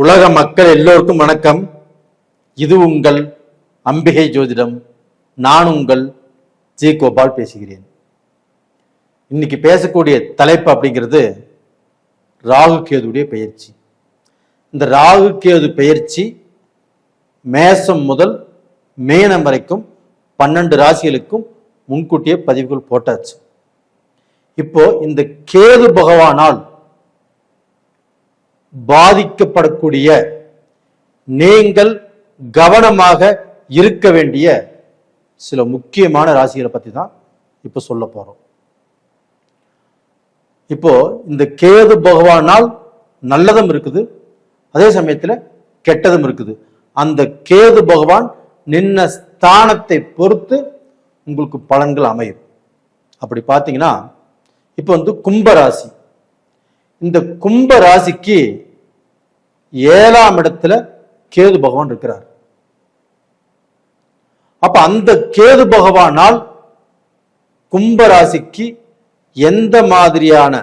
உலக மக்கள் எல்லோருக்கும் வணக்கம். இது உங்கள் அம்பிகை ஜோதிடம். நான் உங்கள் ஜி கோபால் பேசுகிறேன். இன்னைக்கு பேசக்கூடிய தலைப்பு அப்படிங்கிறது ராகு கேதுடைய பயிற்சி இந்த ராகு கேது பயிற்சி மேசம் முதல் மேனம் வரைக்கும் பன்னெண்டு ராசிகளுக்கும் முன்கூட்டியே பதிவுகள் போட்டாச்சு. இப்போ இந்த கேது பகவானால் பாதிக்கப்படக்கூடிய நீங்கள் கவனமாக இருக்க வேண்டிய சில முக்கியமான ராசிகளை பத்தி தான் இப்போ சொல்ல போறோம். இப்போ இந்த கேது பகவானால் நல்லதும் இருக்குது அதே சமயத்துல கெட்டதும் இருக்குது. அந்த கேது பகவான் நின்ன ஸ்தானத்தை பொறுத்து உங்களுக்கு பலன்கள் அமையும். அப்படி பார்த்தீங்கன்னா இப்போ வந்து கும்பராசி. இந்த கும்ப ராசிக்கு ஏழாம் இடத்துல கேது பகவான் இருக்கிறார். அப்ப அந்த கேது பகவானால் கும்ப ராசிக்கு எந்த மாதிரியான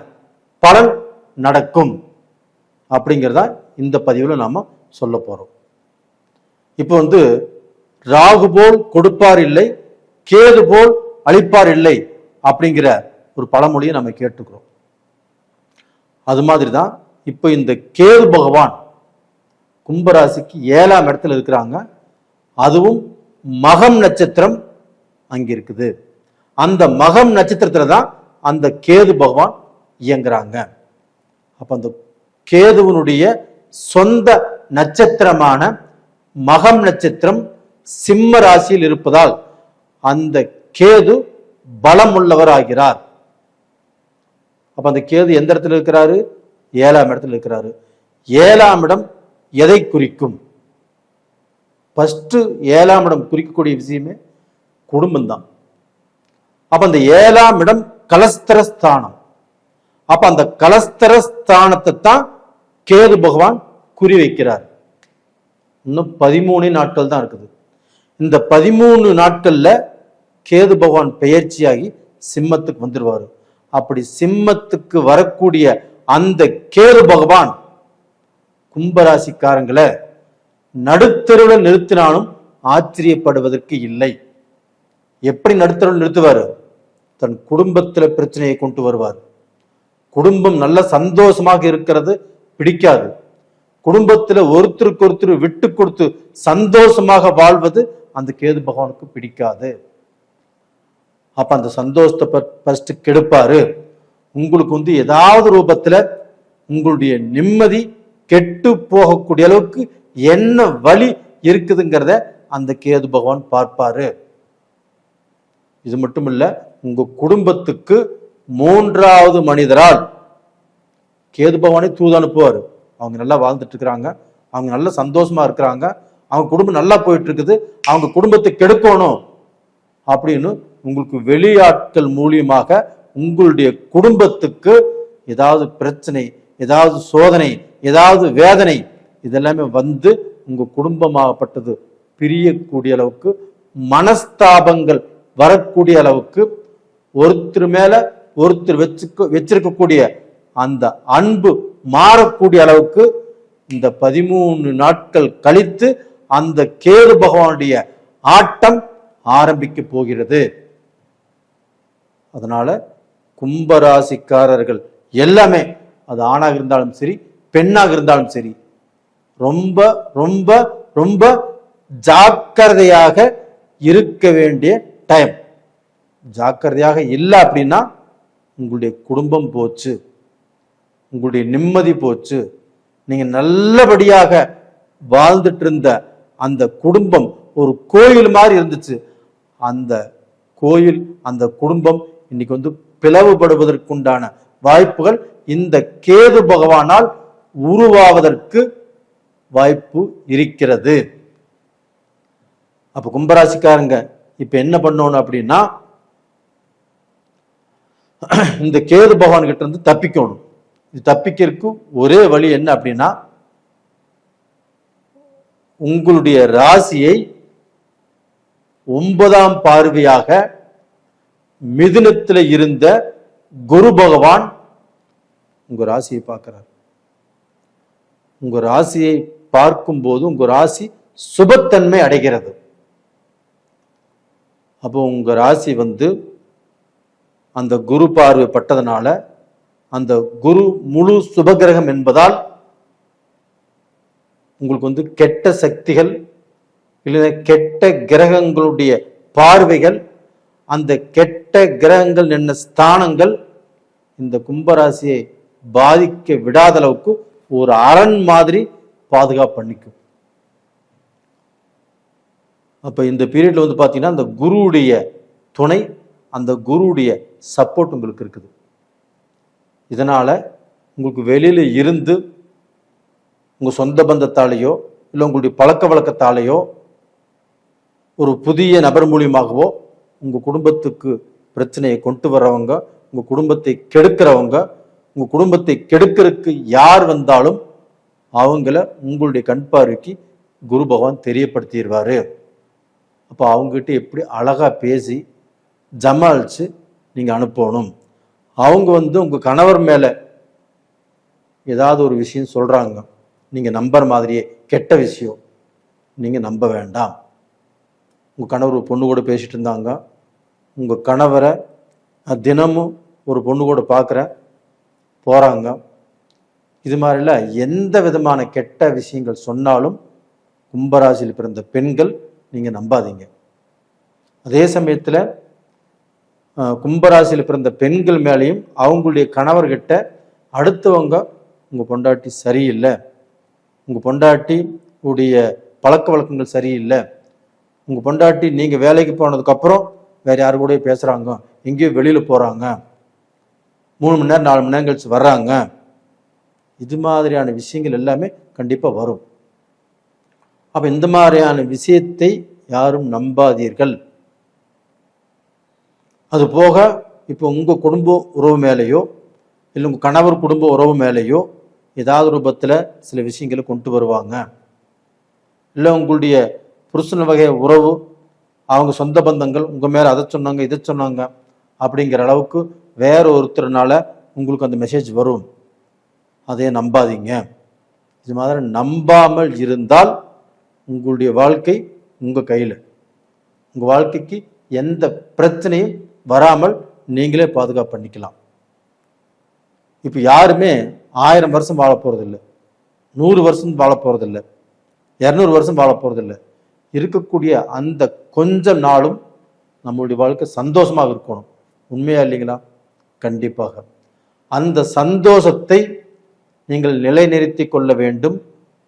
பலன் நடக்கும் அப்படிங்கிறதா இந்த பதிவில் நாம சொல்ல போறோம். இப்போ வந்து ராகு போல் கொடுப்பார் இல்லை கேது போல் அழிப்பார் இல்லை அப்படிங்கிற ஒரு பழமொழியை நம்ம கேட்டுக்கிறோம். அது மாதிரி தான் இப்போ இந்த கேது பகவான் கும்பராசிக்கு ஏழாம் இடத்துல இருக்கிறாங்க. அதுவும் மகம் நட்சத்திரம் அங்கே இருக்குது. அந்த மகம் நட்சத்திரத்தில் தான் அந்த கேது பகவான் இயங்குறாங்க. அப்போ அந்த கேதுவனுடைய சொந்த நட்சத்திரமான மகம் நட்சத்திரம் சிம்ம ராசியில் இருப்பதால் அந்த கேது பலம் உள்ளவர் ஆகிறார் அப்போ அந்த கேது எந்த இடத்துல இருக்கிறாரு? ஏழாம் இடத்துல இருக்கிறாரு. ஏழாம் இடம் எதை குறிக்கும்? ஃபஸ்ட்டு ஏழாம் இடம் குறிக்கக்கூடிய விஷயமே குடும்பம் தான் அந்த ஏழாம் இடம் கலஸ்தர ஸ்தானம் அந்த கலஸ்தர ஸ்தானத்தை தான் கேது பகவான் குறி வைக்கிறார் இன்னும் பதிமூணு நாட்கள் தான் இருக்குது. இந்த பதிமூணு நாட்களில் கேது பகவான் பெயர்ச்சியாகி சிம்மத்துக்கு வந்துடுவாரு அப்படி சிம்மத்துக்கு வரக்கூடிய அந்த கேது பகவான் கும்பராசிக்காரங்களை நடுத்தருவில் நிறுத்தினாலும் ஆச்சரியப்படுவதற்கு இல்லை. எப்படி நடுத்தருவில் நிறுத்துவார்? தன் குடும்பத்தில் பிரச்சனையை கொண்டு வருவார். குடும்பம் நல்ல சந்தோஷமாக இருக்கிறது பிடிக்காது. குடும்பத்தில் ஒருத்தருக்கு ஒருத்தர் விட்டு கொடுத்து சந்தோஷமாக வாழ்வது அந்த கேது பகவானுக்கு பிடிக்காது. அப்ப அந்த சந்தோஷத்தை ஃபர்ஸ்ட் கெடுப்பாரு. உங்களுக்கு வந்து ஏதாவது ரூபத்துல உங்களுடைய நிம்மதி கெட்டு போகக்கூடிய அளவுக்கு என்ன வழி இருக்குதுங்கிறத அந்த கேது பகவான் பார்ப்பாரு. இது மட்டும் இல்லை உங்க குடும்பத்துக்கு மூன்றாவது மனிதரால் கேது பகவானே தூது அனுப்புவார். அவங்க நல்லா வாழ்ந்துட்டு இருக்கிறாங்க. அவங்க நல்லா சந்தோஷமா இருக்கிறாங்க. அவங்க குடும்பம் நல்லா போயிட்டு இருக்குது. அவங்க குடும்பத்தை கெடுக்கணும் அப்படின்னு உங்களுக்கு வெளியாட்கள் மூலியமாக உங்களுடைய குடும்பத்துக்கு ஏதாவது பிரச்சனை ஏதாவது சோதனை ஏதாவது வேதனை இதெல்லாமே வந்து உங்கள் குடும்பமாகப்பட்டது பிரியக்கூடிய அளவுக்கு மனஸ்தாபங்கள் வரக்கூடிய அளவுக்கு ஒருத்தர் மேலே ஒருத்தர் வச்சுக்க வச்சிருக்கக்கூடிய அந்த அன்பு மாறக்கூடிய அளவுக்கு இந்த பதிமூணு நாட்கள் கழித்து அந்த கேது பகவானுடைய ஆட்டம் ஆரம்பிக்க போகிறது. அதனால கும்பராசிக்காரர்கள் எல்லாமே அது ஆணாக இருந்தாலும் சரி பெண்ணாக இருந்தாலும் சரி ரொம்ப ரொம்ப ரொம்ப ஜாக்கிரதையாக இருக்க வேண்டிய டைம் ஜாக்கிரதையாக இல்லை அப்படின்னா உங்களுடைய குடும்பம் போச்சு உங்களுடைய நிம்மதி போச்சு நீங்க நல்லபடியாக வாழ்ந்துட்டு இருந்த அந்த குடும்பம் ஒரு கோயில் மாதிரி இருந்துச்சு. அந்த கோயில் அந்த குடும்பம் இன்னைக்கு வந்து பிளவுபடுவதற்குண்டான வாய்ப்புகள். இந்த கேது பகவானால் உருவாவதற்கு வாய்ப்பு இருக்கிறது. அப்ப கும்பராசிக்காரங்க இப்ப என்ன பண்ணணும் அப்படின்னா இந்த கேது பகவான் கிட்ட இருந்து தப்பிக்கணும். இது தப்பிக்கிறதுக்கு ஒரே வழி என்ன அப்படின்னா உங்களுடைய ராசியை ஒன்பதாம் பார்வையாக மிதுனத்தில் இருந்த குரு பகவான் உங்க ராசியை பார்க்கிறார். உங்க ராசியை பார்க்கும்போது உங்க ராசி சுபத்தன்மை அடைகிறது. அப்போ உங்க ராசி வந்து அந்த குரு பார்வை பட்டதனால அந்த குரு முழு சுபகிரகம் என்பதால் உங்களுக்கு வந்து கெட்ட சக்திகள் இல்லைன்னா கெட்ட கிரகங்களுடைய பார்வைகள் அந்த கெட்ட கிரகங்கள் நின்ன ஸ்தானங்கள் இந்த கும்பராசியை பாதிக்க விடாத அளவுக்கு ஒரு அரண் மாதிரி பாதுகாப்பு பண்ணிக்கும். அப்ப இந்த பீரியட்ல வந்து பாத்தீங்கன்னா அந்த குருவுடைய துணை அந்த குருவுடைய சப்போர்ட் உங்களுக்கு இருக்குது. இதனால உங்களுக்கு வெளியில இருந்து உங்க சொந்த பந்தத்தாலேயோ இல்லை உங்களுடைய பழக்க வழக்கத்தாலேயோ ஒரு புதிய நபர் மூலியமாகவோ உங்கள் குடும்பத்துக்கு பிரச்சனையை கொண்டு வர்றவங்க உங்கள் குடும்பத்தை கெடுக்கிறவங்க உங்கள் குடும்பத்தை கெடுக்கிறதுக்கு யார் வந்தாலும் அவங்கள உங்களுடைய கண் பார்வைக்கு குரு பகவான் தெரியப்படுத்திடுவார். அப்போ அவங்ககிட்ட எப்படி அழகாக பேசி ஜமாளிச்சு நீங்கள் அனுப்பணும். அவங்க வந்து உங்கள் கணவர் மேலே ஏதாவது ஒரு விஷயம் சொல்கிறாங்க நீங்கள் நம்புற மாதிரியே கெட்ட விஷயம் நீங்கள் நம்ப வேண்டாம். உங்கள் கணவர் ஒரு பொண்ணு கூட பேசிட்டு இருந்தாங்க. உங்கள் கணவரை தினமும் ஒரு பொண்ணு கூட பார்க்குற போகிறாங்க இது மாதிரிலாம் எந்த விதமான கெட்ட விஷயங்கள் சொன்னாலும் கும்பராசியில் பிறந்த பெண்கள் நீங்கள் நம்பாதீங்க. அதே சமயத்தில் கும்பராசியில் பிறந்த பெண்கள் மேலேயும் அவங்களுடைய கணவர்கிட்ட அடுத்தவங்க உங்கள் பொண்டாட்டி சரியில்லை. உங்கள் பொண்டாட்டி உடைய பழக்க வழக்கங்கள் சரியில்லை. உங்கள் பொண்டாட்டி நீங்கள் வேலைக்கு போனதுக்கப்புறம் வேறு யார் யாரு கூட பேசுகிறாங்க எங்கேயோ வெளியில் போகிறாங்க மூணு மணி நேரம் நாலு மணி நேரம் கழிச்சு வர்றாங்க. இது மாதிரியான விஷயங்கள் எல்லாமே கண்டிப்பாக வரும். அப்போ இந்த மாதிரியான விஷயத்தை யாரும் நம்பாதீர்கள். அது போக இப்போ உங்கள் குடும்ப உறவு மேலேயோ இல்லை உங்கள் கணவர் குடும்ப உறவு மேலேயோ ஏதாவது ரூபத்தில் சில விஷயங்களை கொண்டு வருவாங்க. இல்லை உங்களுடைய புருஷன் வகை உறவு அவங்க சொந்த பந்தங்கள் உங்கள் மேலே அதை சொன்னாங்க இதை சொன்னாங்க அப்படிங்கிற அளவுக்கு வேற ஒருத்தர்னால உங்களுக்கு அந்த மெசேஜ் வரும். அதையே நம்பாதீங்க. இது மாதிரி நம்பாமல் இருந்தால் உங்களுடைய வாழ்க்கை உங்கள் கையில். உங்கள் வாழ்க்கைக்கு எந்த பிரச்சனையும் வராமல் நீங்களே பாதுகாப்பு பண்ணிக்கலாம். இப்போ யாருமே ஆயிரம் வருஷம் வாழ போகிறதில்ல நூறு வருஷம் வாழ போகிறதில்ல இரநூறு வருஷம் வாழ போகிறதில்லை இருக்கக்கூடிய அந்த கொஞ்ச நாளும் நம்மளுடைய வாழ்க்கை சந்தோஷமாக இருக்கணும். உண்மையா இல்லைங்களா? கண்டிப்பாக. அந்த சந்தோஷத்தை நீங்கள் நிலைநிறுத்தி கொள்ள வேண்டும்.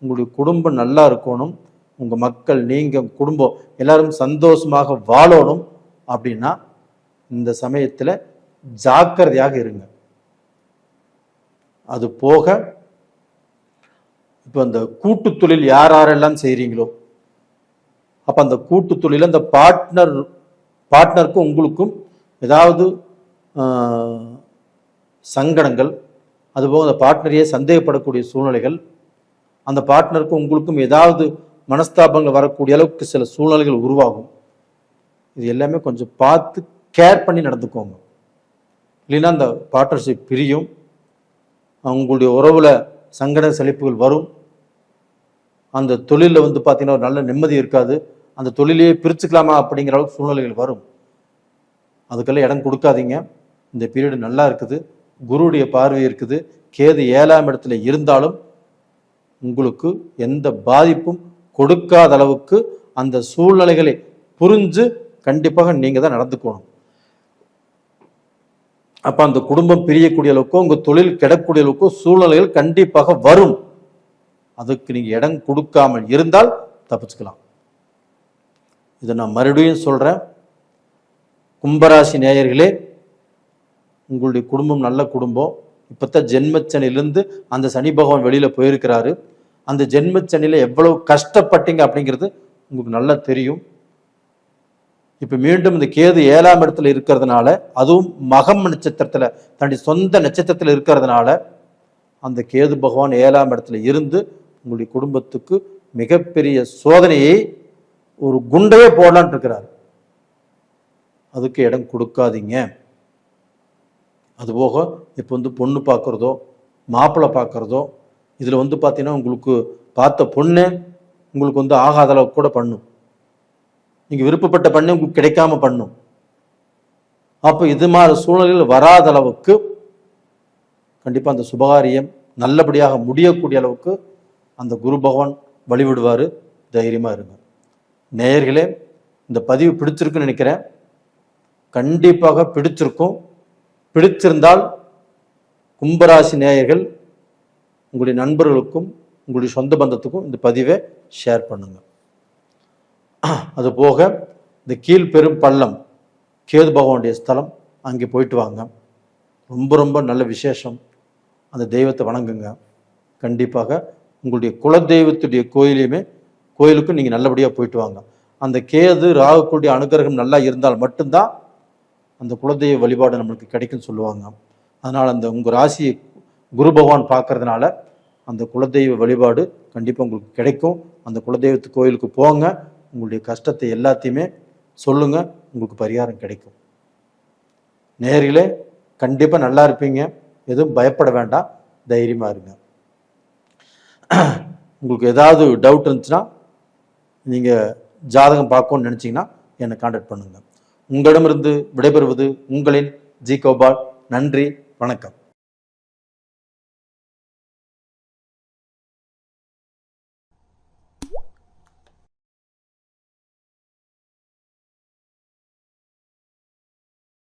உங்களுடைய குடும்பம் நல்லா இருக்கணும். உங்கள் மக்கள் நீங்கள் குடும்பம் எல்லாரும் சந்தோஷமாக வாழணும் அப்படின்னா இந்த சமயத்தில் ஜாக்கிரதையாக இருங்க. அது போக இப்போ இந்த கூட்டு தொழில் யார் யாரெல்லாம் செய்கிறீங்களோ அப்போ அந்த கூட்டு தொழில் அந்த பார்ட்னர் பார்ட்னருக்கும் உங்களுக்கும் ஏதாவது சங்கடங்கள் அதுபோக அந்த பார்ட்னரையே சந்தேகப்படக்கூடிய சூழ்நிலைகள் அந்த பார்ட்னருக்கும் உங்களுக்கும் ஏதாவது மனஸ்தாபங்கள் வரக்கூடிய அளவுக்கு சில சூழ்நிலைகள் உருவாகும். இது எல்லாமே கொஞ்சம் பார்த்து கேர் பண்ணி நடந்துக்கோங்க. இல்லைன்னா அந்த பார்ட்னர்ஷிப் பிரியும். உங்களுடைய உறவில் சங்கட செழிப்புகள் வரும். அந்த தொழிலில் வந்து பார்த்தீங்கன்னா ஒரு நல்ல நிம்மதி இருக்காது. அந்த தொழிலையே பிரிச்சுக்கலாமா அப்படிங்கிற அளவுக்கு சூழ்நிலைகள் வரும். அதுக்கெல்லாம் இடம் கொடுக்காதீங்க. இந்த பீரியடு நல்லா இருக்குது. குருவுடைய பார்வை இருக்குது. கேது ஏழாம் இடத்துல இருந்தாலும் உங்களுக்கு எந்த பாதிப்பும் கொடுக்காத அளவுக்கு அந்த சூழ்நிலைகளை புரிஞ்சு கண்டிப்பாக நீங்கள் தான் நடந்துக்கணும். அப்போ அந்த குடும்பம் பிரியக்கூடிய அளவுக்கோ உங்கள் தொழில் கிடக்கூடிய அளவுக்கோ சூழ்நிலைகள் கண்டிப்பாக வரும். அதுக்கு நீங்கள் இடம் கொடுக்காமல் இருந்தால் தப்பிச்சுக்கலாம். இதை நான் மறுபடியும் சொல்கிறேன் கும்பராசி நேயர்களே உங்களுடைய குடும்பம் நல்ல குடும்பம். இப்போத்தான் ஜென்மச்சனிலிருந்து அந்த சனி பகவான் வெளியில் போயிருக்கிறாரு. அந்த ஜென்மச்சனியில் எவ்வளவு கஷ்டப்பட்டீங்க அப்படிங்கிறது உங்களுக்கு நல்லா தெரியும். இப்போ மீண்டும் இந்த கேது ஏழாம் இடத்துல இருக்கிறதுனால அதுவும் மகம் நட்சத்திரத்தில் தன்னுடைய சொந்த நட்சத்திரத்தில் இருக்கிறதுனால அந்த கேது பகவான் ஏழாம் இடத்துல இருந்து உங்களுடைய குடும்பத்துக்கு மிகப்பெரிய சோதனையை ஒரு குண்டையே போடலான்னு இருக்கிறார். அதுக்கு இடம் கொடுக்காதீங்க. அதுபோக இப்போ வந்து பொண்ணு பார்க்குறதோ மாப்பிள்ளை பார்க்குறதோ இதில் வந்து பார்த்தீங்கன்னா உங்களுக்கு பார்த்த பொண்ணு உங்களுக்கு வந்து ஆகாத அளவுக்கு கூட பண்ணும். நீங்கள் விருப்பப்பட்ட பண்ணு உங்களுக்கு கிடைக்காம பண்ணும். அப்போ இது மாதிரி சூழ்நிலையில் வராத அளவுக்கு கண்டிப்பாக அந்த சுபகாரியம் நல்லபடியாக முடியக்கூடிய அளவுக்கு அந்த குரு பகவான் வழிவிடுவார். தைரியமாக இருங்க. நேயர்களே இந்த பதிவு பிடிச்சிருக்குன்னு நினைக்கிறேன். கண்டிப்பாக பிடிச்சிருக்கும். பிடித்திருந்தால் கும்பராசி நேயர்கள் உங்களுடைய நண்பர்களுக்கும் உங்களுடைய சொந்த பந்தத்துக்கும் இந்த பதிவை ஷேர் பண்ணுங்க. அதுபோக இந்த கீழ்பெரும் பள்ளம் கேது பகவானுடைய ஸ்தலம் அங்கே போயிட்டு வாங்க. ரொம்ப ரொம்ப நல்ல விசேஷம். அந்த தெய்வத்தை வணங்குங்க. கண்டிப்பாக உங்களுடைய குலதெய்வத்துடைய கோயிலையுமே கோயிலுக்கும் நீங்கள் நல்லபடியாக போயிட்டு வாங்க. அந்த கேது ராகுக்குடைய அனுகிரகம் நல்லா இருந்தால் மட்டும்தான் அந்த குலதெய்வ வழிபாடு நம்மளுக்கு கிடைக்கும்னு சொல்லுவாங்க. அதனால் அந்த உங்கள் ராசியை குரு பகவான் பார்க்கறதுனால அந்த குலதெய்வ வழிபாடு கண்டிப்பாக உங்களுக்கு கிடைக்கும். அந்த குலதெய்வத்து கோயிலுக்கு போங்க. உங்களுடைய கஷ்டத்தை எல்லாத்தையுமே சொல்லுங்க. உங்களுக்கு பரிகாரம் கிடைக்கும். நேரிலே கண்டிப்பாக நல்லா இருப்பீங்க. எதுவும் பயப்பட வேண்டாம். தைரியமாக இருங்க. உங்களுக்கு ஏதாவது டவுட் இருந்துச்சுன்னா நீங்கள் ஜாதகம் பார்க்கணும்னு நினச்சிங்கன்னா என்னை காண்டாக்ட் பண்ணுங்கள் உங்களிடமிருந்து விடைபெறுவது உங்களின் ஜி கோபால். நன்றி வணக்கம்.